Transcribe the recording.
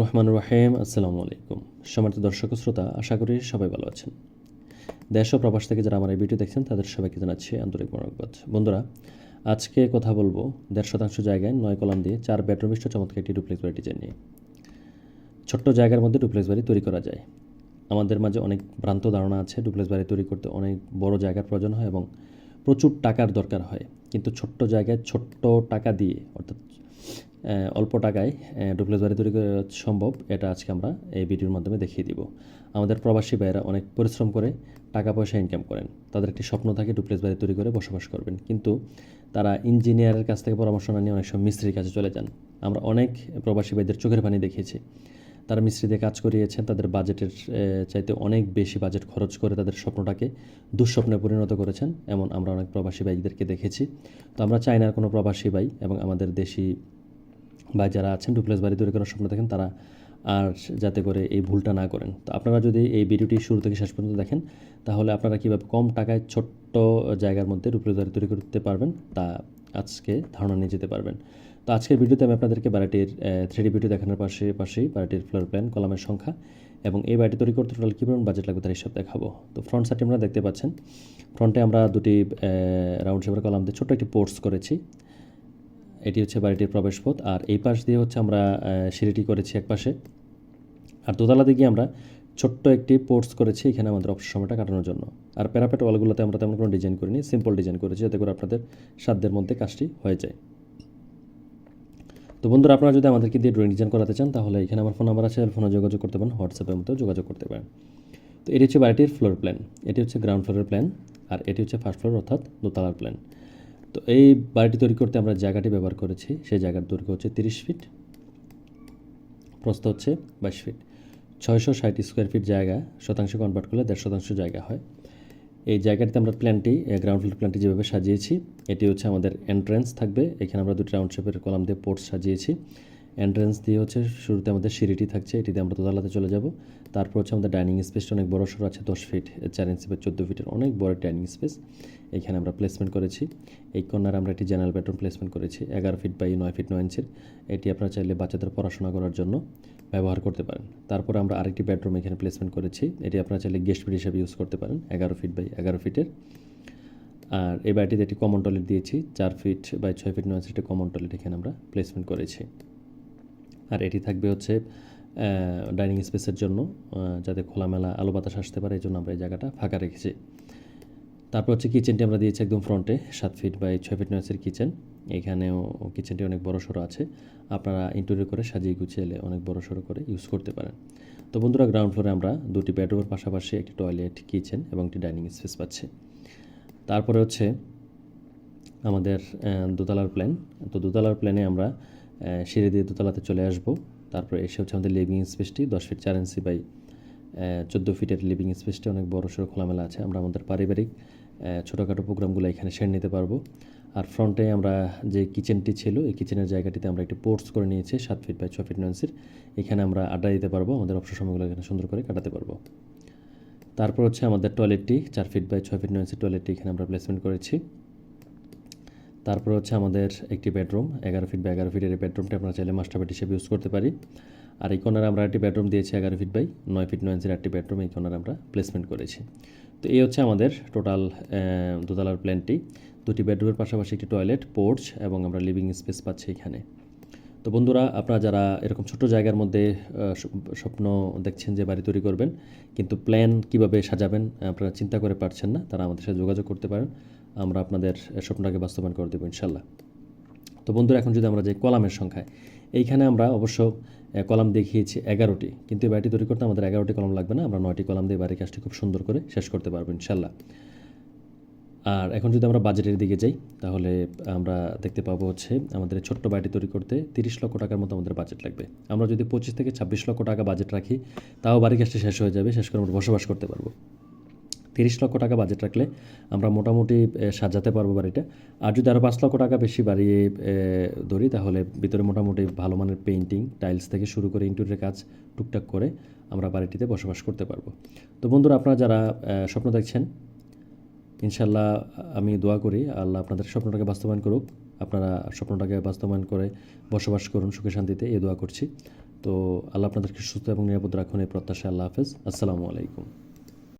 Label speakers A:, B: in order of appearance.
A: রহমান রাহিম আসসালামু আলাইকুম। সম্মানিত দর্শক শ্রোতা, আশা করি সবাই ভালো আছেন। দেশ ও প্রবাস থেকে যারা আমার এই ভিডিও দেখছেন, তাদের সবাইকে জানাচ্ছি আন্তরিক মনোবাদ বন্ধুরা, আজকে কথা বলব দেড় শতাংশ জায়গায় নয় কলাম দিয়ে চার বেডরুম চমৎকার একটি ডুপ্লেক্স বাড়ি ডিজাইন নিয়ে। ছোট্ট জায়গার মধ্যে ডুপ্লেক্স বাড়ি তৈরি করা যায়। আমাদের মাঝে অনেক ভ্রান্ত ধারণা আছে ডুপ্লেক্স বাড়ি তৈরি করতে অনেক বড় জায়গার প্রয়োজন হয় এবং প্রচুর টাকার দরকার হয়। কিন্তু ছোট্ট জায়গায় ছোট্ট টাকা দিয়ে, অর্থাৎ অল্প টাকায় ডুপ্লেক্স বাড়ি তৈরি করা সম্ভব, এটা আজকে আমরা এই ভিডিওর মাধ্যমে দেখিয়ে দিব। আমাদের প্রবাসী ভাইয়েরা অনেক পরিশ্রম করে টাকা পয়সা ইনকাম করেন। তাদের একটি স্বপ্ন থাকে ডুপ্লেক্স বাড়ি তৈরি করে বসবাস করবেন। কিন্তু তারা ইঞ্জিনিয়ারের কাছ থেকে পরামর্শ না নিয়ে অনেক সময় মিস্ত্রির কাছে চলে যান। আমরা অনেক প্রবাসী ভাইদের চোখের পানি দেখিয়েছি। তারা মিস্ত্রিতে কাজ করিয়েছেন, তাদের বাজেটের চাইতে অনেক বেশি বাজেট খরচ করে তাদের স্বপ্নটাকে দুঃস্বপ্নে পরিণত করেছেন, এমন আমরা অনেক প্রবাসী ভাইদেরকে দেখেছি। তো আমরা চাইনার কোনো প্রবাসী ভাই এবং আমাদের দেশি বা যারা আছেন ডুপ্লেক্স বাড়ি তৈরি করার স্বপ্ন দেখেন, তারা আর যাতে করে এই ভুলটা না করেন। তো আপনারা যদি এই ভিডিওটি শুরু থেকে শেষ পর্যন্ত দেখেন, তাহলে আপনারা কীভাবে কম টাকায় ছোট্ট জায়গার মধ্যে ডুপ্লেক্স বাড়ি তৈরি করতে পারবেন, তা আজকে ধারণা নিয়ে যেতে পারবেন। তো আজকের ভিডিওতে আমি আপনাদেরকে বাড়িটির থ্রি ডি ভিডিও দেখানোর পাশে, পাশেই বাড়িটির ফ্লোর প্ল্যান কলামের সংখ্যা এবং এই বাড়িটি তৈরি করতে টোটাল কী পরিমাণ বাজেট লাগবে তার হিসাব দেখাবো। তো ফ্রন্ট সাইডে আপনারা দেখতে পাচ্ছেন। ফ্রন্টে আমরা দুটি রাউন্ড শেপের কলাম দিয়ে ছোট্ট একটি পোর্টস করেছি। এটি হচ্ছে বাড়িটির প্রবেশপথ, আর এই পাশ দিয়ে হচ্ছে আমরা সিঁড়িটি করেছি এক পাশে। আর দোতলা দিকে আমরা ছোট্ট একটি পোর্টস করেছি এখানে আমাদের অবসর সময়টা কাটানোর জন্য। আর প্যারাপেট ওয়ালগুলোতে আমরা তেমন কোনো ডিজাইন করিনি, সিম্পল ডিজাইন করেছি যাতে করে আপনাদের সাধ্যের মধ্যে কাজটি হয়ে যায়। তো বন্ধুরা, আপনারা যদি আমাদেরকে দিয়ে ড্রয়িং ডিজাইন করাতে চান, তাহলে এখানে আমার ফোন নাম্বার আছে ফোনে যোগাযোগ করতে পারেন হোয়াটসঅ্যাপের মধ্যেও যোগাযোগ করতে পারেন। তো এটি হচ্ছে বাড়িটির ফ্লোর প্ল্যান, এটি হচ্ছে গ্রাউন্ড ফ্লোরের প্ল্যান, আর এটি হচ্ছে ফার্স্ট ফ্লোর অর্থাৎ দোতলার প্ল্যান। তো এই বাড়িটি তৈরি করতে আমরা জায়গাটি ব্যবহার করেছি। সেই জায়গার দৈর্ঘ্য হচ্ছে তিরিশ ফিট। প্রস্থ হচ্ছে বাইশ ফিট। ছয়শো ষাট স্কোয়ার ফিট জায়গা, শতাংশ কনভার্ট করলে দেড় শতাংশ জায়গা হয়। এই জায়গাটিতে আমরা প্ল্যানটি গ্রাউন্ড ফ্লোর প্ল্যানটি যেভাবে সাজিয়েছি, এটি হচ্ছে আমাদের এন্ট্রেন্স থাকবে। এখানে আমরা দুটি রাউন্ড শেপের কলাম দিয়ে পোর্ট সাজিয়েছি। এন্ট্রেন্স দিয়ে হচ্ছে শুরুতে আমাদের সিঁড়িটি থাকছে, এটিতে আমরা দোতলাতে চলে যাব। তারপর হচ্ছে আমাদের ডাইনিং স্পেসটা অনেক বড় সড়ো আছে, দশ ফিট চার ইঞ্চি বা চোদ্দ ফিটের অনেক বড় ডাইনিং স্পেস এখানে আমরা প্লেসমেন্ট করেছি। এই কর্নার আমরা একটি জেনারেল বেডরুম প্লেসমেন্ট করেছি, এগারো ফিট বাই নয় ফিট নয় ইঞ্চির এটি আপনারা চাইলে বাচ্চাদের পড়াশোনা করার জন্য ব্যবহার করতে পারেন। তারপর আমরা আরেকটি বেডরুম এখানে প্লেসমেন্ট করেছি, এটি আপনারা চাইলে গেস্ট বেড হিসাবে ইউজ করতে পারেন, এগারো ফিট বাই এগারো ফিটের আর এই বাড়িটিতে একটি কমন টয়লেট দিয়েছি, চার ফিট বাই ছয় ফিট নয় ইঞ্চির একটি কমন টয়লেট এখানে আমরা প্লেসমেন্ট করেছি। আর এটি থাকবে হচ্ছে ডাইনিং স্পেসের জন্য যাতে খোলামেলা আলো বাতাস আসতে পারে, এই জন্য আমরা এই জায়গাটা ফাঁকা রেখেছি। তারপর হচ্ছে কিচেনটি আমরা দিয়েছি একদম ফ্রন্টে সাত ফিট বাই ছয় ফিট নয়েসের কিচেন এখানেও কিচেনটি অনেক বড় সড়ো আছে। আপনারা ইন্টেরিয়র করে সাজিয়ে গুছিয়ে এলে অনেক বড় সড়ো করে ইউজ করতে পারেন। তো বন্ধুরা গ্রাউন্ড ফ্লোরে আমরা দুটি বেডরুমের পাশাপাশি একটি টয়লেট কিচেন এবং একটি ডাইনিং স্পেস পাচ্ছি। তারপরে হচ্ছে আমাদের দোতলার প্ল্যান তো দোতলার প্ল্যানে আমরা সিঁড়ি দিয়ে দোতলাতে চলে আসব। তারপরে এসে হচ্ছে আমাদের লিভিং স্পেসটি দশ ফিট চার ইঞ্চি বাই চোদ্দ ফিটের লিভিং স্পেসটি অনেক বড়, সড়ো, খোলামেলা আছে। আমরা আমাদের পারিবারিক ছোটোখাটো প্রোগ্রামগুলো এখানে সেরে নিতে পারব। আর ফ্রন্টে আমরা যে কিচেনটি ছিল, এই কিচেনের জায়গাটিতে আমরা একটি পোর্টস করে নিয়েছি, সাত ফিট বাই ছ ফিট নয় ইঞ্চির এখানে আমরা আড্ডা দিতে পারব, আমাদের অবসর সময়গুলো এখানে সুন্দর করে কাটাতে পারব। তারপর হচ্ছে আমাদের টয়লেটটি চার ফিট বাই ছয় ফিট নয় ইঞ্চির টয়লেটটি এখানে আমরা প্লেসমেন্ট করেছি। তারপর হচ্ছে আমাদের একটি বেডরুম, এগারো ফিট বাই এগারো ফিটের এই বেডরুমটি আমরা চাইলে মাস্টার বেড হিসেবে ইউজ করতে পারি। আর এই কর্নারে আমরা একটি বেডরুম দিয়েছি, এগারো ফিট বাই নয় ফিট নয় ইঞ্চের একটি বেডরুম, এই কর্নারে আমরা প্লেসমেন্ট করেছি। তো এই হচ্ছে আমাদের টোটাল দোতলার প্ল্যানটি দুটি বেডরুমের পাশাপাশি একটি টয়লেট পোর্চ এবং আমরা লিভিং স্পেস পাচ্ছি এখানে। তো বন্ধুরা, আপনারা যারা এরকম ছোট জায়গার মধ্যে স্বপ্ন দেখছেন যে বাড়ি তৈরি করবেন, কিন্তু প্ল্যান কীভাবে সাজাবেন, আপনারা চিন্তা করে পারছেন না, তারা আমাদের সাথে যোগাযোগ করতে পারেন। আমরা আপনাদের স্বপ্নটাকে বাস্তবায়ন করে দেবো, ইনশাল্লাহ। তো বন্ধুরা, এখন যদি আমরা যে কলামের সংখ্যায়, এইখানে আমরা অবশ্য কলাম দেখিয়েছি এগারোটি, কিন্তু এই বাড়িটি তৈরি করতে আমাদের এগারোটি কলাম লাগবে না, আমরা নয়টি কলাম দিয়ে বাড়ির কাজটি খুব সুন্দর করে শেষ করতে পারব, ইনশাল্লাহ। আর এখন যদি আমরা বাজেটের দিকে যাই, তাহলে আমরা দেখতে পাবো হচ্ছে, আমাদের ছোট্ট বাড়িটি তৈরি করতে তিরিশ লক্ষ টাকার মতো আমাদের বাজেট লাগবে। আমরা যদি পঁচিশ থেকে ছাব্বিশ লক্ষ টাকা বাজেট রাখি, তাও বাড়ি কাজটি শেষ হয়ে যাবে, শেষ করে আমরা বসবাস করতে পারব। তিরিশ লক্ষ টাকা বাজেট রাখলে আমরা মোটামুটি সাজাতে পারব বাড়িটা। আর যদি আরও পাঁচ লক্ষ টাকা বেশি বাড়িয়ে ধরি, তাহলে ভিতরে মোটামুটি ভালো মানের পেইন্টিং টাইলস থেকে শুরু করে ইন্টেরিয়র কাজ টুকটাক করে আমরা বাড়িটিতে বসবাস করতে পারব। তো বন্ধুরা, আপনারা যারা স্বপ্ন দেখছেন ইনশাল্লাহ আমি দোয়া করি, আল্লাহ আপনাদের স্বপ্নটাকে বাস্তবায়ন করুক। আপনারা স্বপ্নটাকে বাস্তবায়ন করে বসবাস করুন সুখে শান্তিতে এ দোয়া করছি। তো আল্লাহ আপনাদেরকে সুস্থ এবং নিরাপদ রাখুন, এই প্রত্যাশা আল্লাহ হাফেজ। আসসালামু আলাইকুম।